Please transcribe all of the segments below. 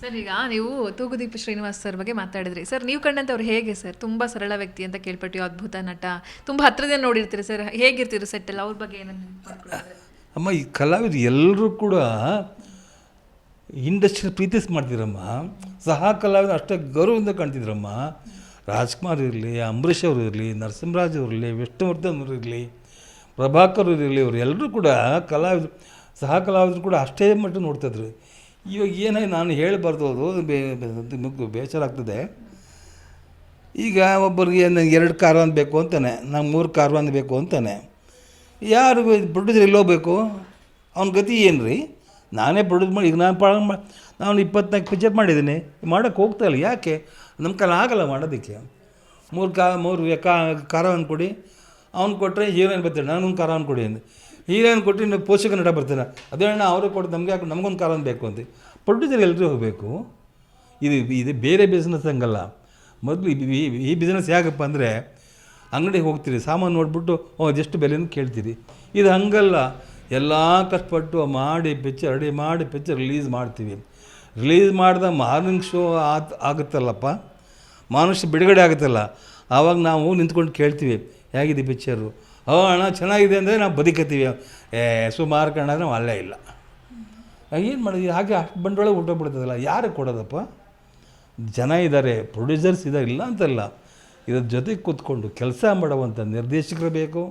Sir ಈಗ ನೀವು Thoogudeepa Srinivas sir ಬಗ್ಗೆ ಮಾತಾಡಿದ್ರಿ. ಸರ್ ನೀವು ಕಂಡಂತವ್ರು ಹೇಗೆ ಸರ್ ತುಂಬಾ ಸರಳ ವ್ಯಕ್ತಿ ಅಂತ ಕೇಳ್ಪಟ್ಟು, ಅದ್ಭುತ ನಟ. ತುಂಬಾ ಹತ್ರದಿಂದ ನೋಡಿರ್ತೀರಿ ಸರ್ ಹೇಗಿರ್ತೀರಿ ಸೆಟ್ ಎಲ್ಲ ಅವ್ರ ಬಗ್ಗೆ ಏನನ್ನ ಅಮ್ಮ, ಈ ಕಲಾವಿದ ಎಲ್ಲರೂ ಕೂಡ ಇಂಡಸ್ಟ್ರಿ ಪ್ರೀತಿಸ್ ಮಾಡ್ತಿದ್ರಮ್ಮ. ಸಹ ಕಲಾವಿದ ಅಷ್ಟೇ ಗೌರವದಿಂದ ಕಾಣ್ತಿದ್ರಮ್ಮ. ರಾಜ್ಕುಮಾರ್ ಇರಲಿ, ಅಂಬರೀಷ್ ಅವರು ಇರಲಿ, ನರಸಿಂಹರಾಜ್ ಅವರು ಇರಲಿ, ವಿಷ್ಣುವರ್ಧನ್ ಅವರು ಇರಲಿ, ಪ್ರಭಾಕರ್ ಅವರು ಇರಲಿ, ಅವರು ಎಲ್ಲರೂ ಕೂಡ ಕಲಾವಿದರು ಸಹ ಕಲಾವಿದರು ಕೂಡ ಅಷ್ಟೇ ಮಟ್ಟ ನೋಡ್ತಾಯಿದ್ರು ಇವಾಗ ಏನಾಗಿ ನಾನು ಹೇಳಬಾರ್ದು ಅದು ಬೇ ಬೇಸರ ಆಗ್ತದೆ ಈಗ ಒಬ್ಬರಿಗೆ ನನಗೆ ಎರಡು ಕಾರ್ವಾನ್ ಬೇಕು ಅಂತಾನೆ, ನಂಗೆ ಮೂರು ಕಾರ್ವಾನ್ ಬೇಕು ಅಂತಾನೆ. ಯಾರು ಪ್ರೊಡ್ಯೂಸರ್ ಬೇಕು? ಅವ್ನ ಗತಿ ಏನು ರೀ ನಾನೇ ಪ್ರೊಡ್ಯೂಸ್ ಮಾಡಿ, ಈಗ ನಾನು ಪಾಳ ನಾನು ಇಪ್ಪತ್ನಾಲ್ಕು ಪಿಕ್ಚರ್ ಮಾಡಿದ್ದೀನಿ. ಮಾಡೋಕ್ಕೆ ಹೋಗ್ತಾ ಇಲ್ಲ, ಯಾಕೆ? ನಮ್ಮ ಕಾಲ ಆಗಲ್ಲ ಮಾಡೋದಕ್ಕೆ. ಮೂರು ಕಾ ಮೂರು ಕಾ ಒಂದು ಕೊಡಿ. ಅವ್ನು ಕೊಟ್ಟರೆ ಹೀರೋಯಿನ್ ನಾನು ಕಾರ ಒಂದು ಕೊಡಿ ಅಂದೆ. ಹೀರೋಯಿನ್ ಕೊಟ್ಟು ನೀವು ಪೋಷಕ ನಟ ಬರ್ತೀರ ಅದೇ ಅವರೇ ಕೊಟ್ಟು ನಮಗೆ ಯಾಕೆ ನಮಗೊಂದು ಕಾರಣ ಬೇಕು ಅಂತ. ಪ್ರೊಡ್ಯೂಸರ್ ಎಲ್ಲರೂ ಹೋಗಬೇಕು. ಇದು ಇದು ಬೇರೆ ಬಿಸ್ನೆಸ್ ಹಂಗಲ್ಲ. ಮೊದಲು ಈ ಬಿಸ್ನೆಸ್ ಯಾಕಪ್ಪ ಅಂದರೆ ಅಂಗಡಿಗೆ ಹೋಗ್ತೀರಿ, ಸಾಮಾನು ನೋಡ್ಬಿಟ್ಟು, ಓ ಅದೆಷ್ಟು ಬೆಲೆಯನ್ನು ಕೇಳ್ತೀರಿ. ಇದು ಹಂಗಲ್ಲ. ಎಲ್ಲ ಕಷ್ಟಪಟ್ಟು ಮಾಡಿ ಪಿಕ್ಚರ್ ರೆಡಿ ಮಾಡಿ ಪಿಕ್ಚರ್ ರಿಲೀಸ್ ಮಾಡ್ತೀವಿ. ರಿಲೀಸ್ ಮಾಡಿದ ಮಾರ್ನಿಂಗ್ ಶೋ ಆತ್ ಆಗುತ್ತಲ್ಲಪ್ಪ? ಮಾನುಷ್ಯ ಬಿಡುಗಡೆ ಆಗುತ್ತಲ್ಲ. ಆವಾಗ ನಾವು ನಿಂತ್ಕೊಂಡು ಕೇಳ್ತೀವಿ, ಹೇಗಿದೆ ಪಿಕ್ಚರು ಓ ಅಣ್ಣ, ಚೆನ್ನಾಗಿದೆ ಅಂದರೆ ನಾವು ಬದುಕತ್ತೀವಿ. ಏ, ಸುಮಾರು ಕಣ್ಣ ನಾವು ಅಲ್ಲೇ ಇಲ್ಲ. ಏನು ಮಾಡಿದ್ವಿ ಹಾಗೆ ಅಷ್ಟು ಬಂಡವಾಳ ಹುಟ್ಟೋಗ್ಬಿಡ್ತದಲ್ಲ ಯಾರು ಕೊಡೋದಪ್ಪ? ಜನ ಇದ್ದಾರೆ ಪ್ರೊಡ್ಯೂಸರ್ಸ್ ಇದ್ದಾರೆ ಇಲ್ಲ ಅಂತಲ್ಲ. ಇದ್ರ ಜೊತೆಗೆ ಕೂತ್ಕೊಂಡು ಕೆಲಸ ಮಾಡುವಂಥ ನಿರ್ದೇಶಕರು ಬೇಕು,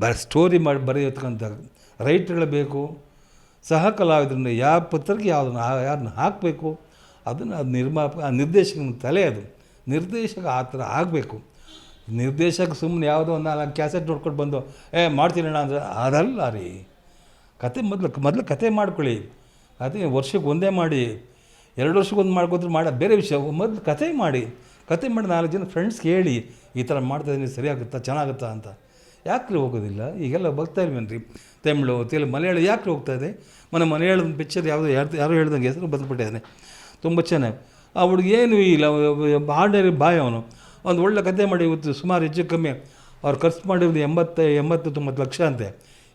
ಬ ಸ್ಟೋರಿ ಮಾಡಿ ಬರೆಯತಕ್ಕಂಥ ರೈಟ್ಗಳು ಬೇಕು ಸಹ ಕಲಾವಿದ್ರನ್ನ ಯಾವ ಪತ್ರಕ್ಕೆ ಯಾವುದನ್ನು ಯಾರನ್ನ ಹಾಕಬೇಕು, ಅದನ್ನು ಅದು ನಿರ್ಮಾಪ, ಆ ನಿರ್ದೇಶಕನ ತಲೆ ಅದು. ನಿರ್ದೇಶಕ ಆ ಥರ ಆಗಬೇಕು. ನಿರ್ದೇಶಕ ಸುಮ್ಮನೆ ಯಾವುದೋ ಒಂದು ನಾಲ್ಕು ಕ್ಯಾಸೆಟ್ ನೋಡ್ಕೊಂಡು ಬಂದು, ಏ ಮಾಡ್ತೀನಿ ಅಣ್ಣ? ಅಂದರೆ, ಅದಲ್ಲ ರೀ. ಕತೆ ಮೊದಲು ಮೊದಲು ಕತೆ ಮಾಡ್ಕೊಳ್ಳಿ. ಅದೇ ವರ್ಷಕ್ಕೆ ಒಂದೇ ಮಾಡಿ. ಎರಡು ವರ್ಷಕ್ಕೊಂದು ಮಾಡ್ಕೋದ್ರೆ ಮಾಡೋ, ಬೇರೆ ವಿಷಯ. ಮೊದಲು ಕತೆ ಮಾಡಿ. ಕತೆ ಮಾಡಿ ನಾಲ್ಕು ಜನ ಫ್ರೆಂಡ್ಸ್ಗೆ ಹೇಳಿ ಈ ಥರ ಮಾಡ್ತಾಯಿದ್ದೀನಿ ಸರಿಯಾಗುತ್ತಾ ಚೆನ್ನಾಗುತ್ತಾ? ಅಂತ. ಯಾಕ್ರಿ ಹೋಗೋದಿಲ್ಲ? ಈಗೆಲ್ಲ ಬರ್ತಾ ಇಲ್ವೇನ್ರಿ ತಮಿಳು ತೆಲು ಮಲಯಾಳ ಯಾಕೆ ಹೋಗ್ತಾ ಇದೆ? ಮನೆ ಮಲಯಾಳದ ಪಿಕ್ಚರ್ ಯಾವುದೋ ಯಾರು ಯಾರೋ ಹೇಳ್ದಂಗೆ ಹೆಸರು ಬದಲ್ಬಿಟ್ಟಿದ್ದಾನೆ ತುಂಬ ಚೆನ್ನಾಗಿ. ಆ ಹುಡುಗ ಏನು ಇಲ್ಲ ಬಾಯ ಬಾಯ್ ಅವನು. ಒಂದು ಒಳ್ಳೆ ಕತೆ ಮಾಡಿ ಇವತ್ತು ಸುಮಾರು ಹೆಚ್ಚು ಕಮ್ಮಿ. ಅವ್ರು ಖರ್ಚು ಮಾಡಿರೋದು ಎಂಬತ್ತು ಎಂಬತ್ತು ತೊಂಬತ್ತು ಲಕ್ಷ ಅಂತೆ.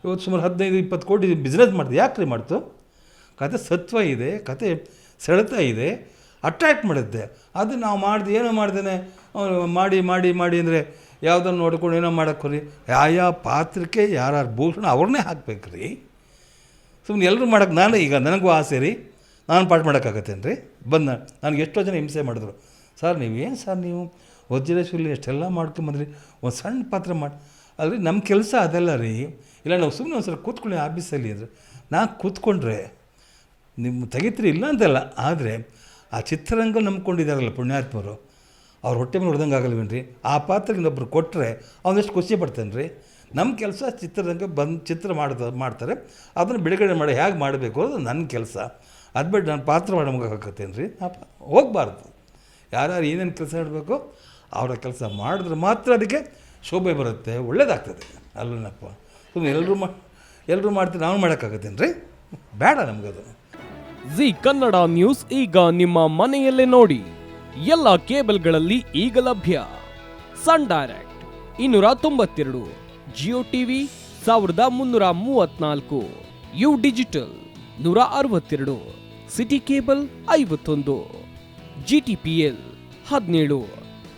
ಇವತ್ತು ಸುಮಾರು ಹದಿನೈದು, ಇಪ್ಪತ್ತು ಕೋಟಿ ಬಿಸ್ನೆಸ್ ಮಾಡಿದೆ. ಯಾಕೆ ರೀ ಮಾಡ್ತು? ಕತೆ ಸತ್ವ ಇದೆ, ಕತೆ ಸೆಳೆತ ಇದೆ ಅಟ್ರ್ಯಾಕ್ಟ್ ಮಾಡುತ್ತೆ ಅದು ನಾವು ಮಾಡ್ದು, ಏನೋ ಮಾಡ್ದೇನೆ. ಮಾಡಿ ಮಾಡಿ ಮಾಡಿ ಅಂದರೆ ಯಾವುದನ್ನು ನೋಡ್ಕೊಂಡು ಏನೋ ಮಾಡೋಕ್ಕೆ ಹೋಗ್ರಿ ಯಾವ ಪಾತ್ರಕ್ಕೆ ಯಾರ್ಯಾರು ಭೂಷಣ ಅವ್ರನ್ನೇ ಹಾಕ್ಬೇಕು ರೀ. ಸುಮ್ಮನೆ ಎಲ್ಲರೂ ಮಾಡೋಕ್ಕೆ ನಾನು ಈಗ ನನಗೂ ಆಸೆ ರೀ. ನಾನು ಪಾಠ ಮಾಡೋಕ್ಕಾಗತ್ತೇನು ರೀ ಬಂದ, ನನಗೆ ಎಷ್ಟೋ ಜನ ಹಿಂಸೆ ಮಾಡಿದ್ರು. ಸರ್ ನೀವು ಏನು ಸರ್ ನೀವು? ವಜ್ರೇಶ್ವರಿ ಎಷ್ಟೆಲ್ಲ ಮಾಡ್ಕೊಂಬಂದ್ರಿ? ಒಂದು ಸಣ್ಣ ಪಾತ್ರ ಮಾಡಿ. ಅಲ್ರಿ ನಮ್ಮ ಕೆಲಸ ಅದಲ್ಲ ರೀ. ಇಲ್ಲ, ನಾವು ಸುಮ್ಮನೆ ಒಂದು ಸಲ ಕೂತ್ಕೊಳ್ಳಿ ಆಫೀಸಲ್ಲಿ ಅಂದರೆ ನಾನು ಕೂತ್ಕೊಂಡ್ರೆ ನಿಮ್ಮ ತೆಗಿತ್ರಿ ಇಲ್ಲ ಅಂತಲ್ಲ, ಆದರೆ ಆ ಚಿತ್ರರಂಗ ನಂಬ್ಕೊಂಡಿದ್ದಾರಲ್ಲ ಪುಣ್ಯಾತ್ಮರು, ಅವ್ರ ಹೊಟ್ಟೆ ಮೇಲೆ ಹೊಡೆದಂಗೆ ಆಗಲ್ವೇನ್ರಿ? ಆ ಪಾತ್ರಕ್ಕೆ ಇನ್ನೊಬ್ರು ಕೊಟ್ಟರೆ ಅವನಷ್ಟು ಖುಷಿ ಪಡ್ತಾನೆ ರೀ? ನಮ್ಮ ಕೆಲಸ ಚಿತ್ರರಂಗ ಬಂದು ಚಿತ್ರ ಮಾಡ್ತ, ಮಾಡ್ತಾರೆ. ಅದನ್ನು ಬಿಡುಗಡೆ ಮಾಡಿ ಹೇಗೆ ಮಾಡಬೇಕು ಅದು ನನ್ನ ಕೆಲಸ. ಅದು ಬಿಟ್ಟು ನಾನು ಪಾತ್ರ ಮಾಡೋ ರೀ ಹೋಗಬಾರ್ದು. ಯಾರ್ಯಾರು ಏನೇನು ಕೆಲಸ ಮಾಡಬೇಕು ಅವರ ಕೆಲಸ ಮಾಡಿದ್ರೆ ಮಾತ್ರ ಅದಕ್ಕೆ ಶೋಭೆ ಬರುತ್ತೆ, ಒಳ್ಳೇದಾಗ್ತದೆ. ಅಲ್ಲನಪ್ಪ. ಸುಮ್ಮನೆ ಎಲ್ಲರೂ ಮಾ ಎಲ್ಲರೂ ಮಾಡ್ತೀವಿ ನಾವು ಮಾಡೋಕ್ಕಾಗತ್ತೇನು ರೀ ಬೇಡ ನಮಗದು. ಜಿ ಕನ್ನಡ ನ್ಯೂಸ್ ಈಗ ನಿಮ್ಮ ಮನೆಯಲ್ಲೇ ನೋಡಿ. ಎಲ್ಲ ಕೇಬಲ್ಗಳಲ್ಲಿ ಈಗ ಲಭ್ಯ. ಸನ್ ಡೈರೆಕ್ಟ್ ಇನ್ನೂರ ತೊಂಬತ್ತೆರಡು, ಜಿಯೋ ಟಿವಿ ಸಾವಿರದ ಮುನ್ನೂರ ಮೂವತ್ನಾಲ್ಕು, ಯು ಡಿಜಿಟಲ್ ನೂರ ಅರವತ್ತೆರಡು, ಸಿಟಿ ಕೇಬಲ್ ಐವತ್ತೊಂದು, ಜಿ ಟಿ ಪಿ ಎಲ್ ಹದಿನೇಳು.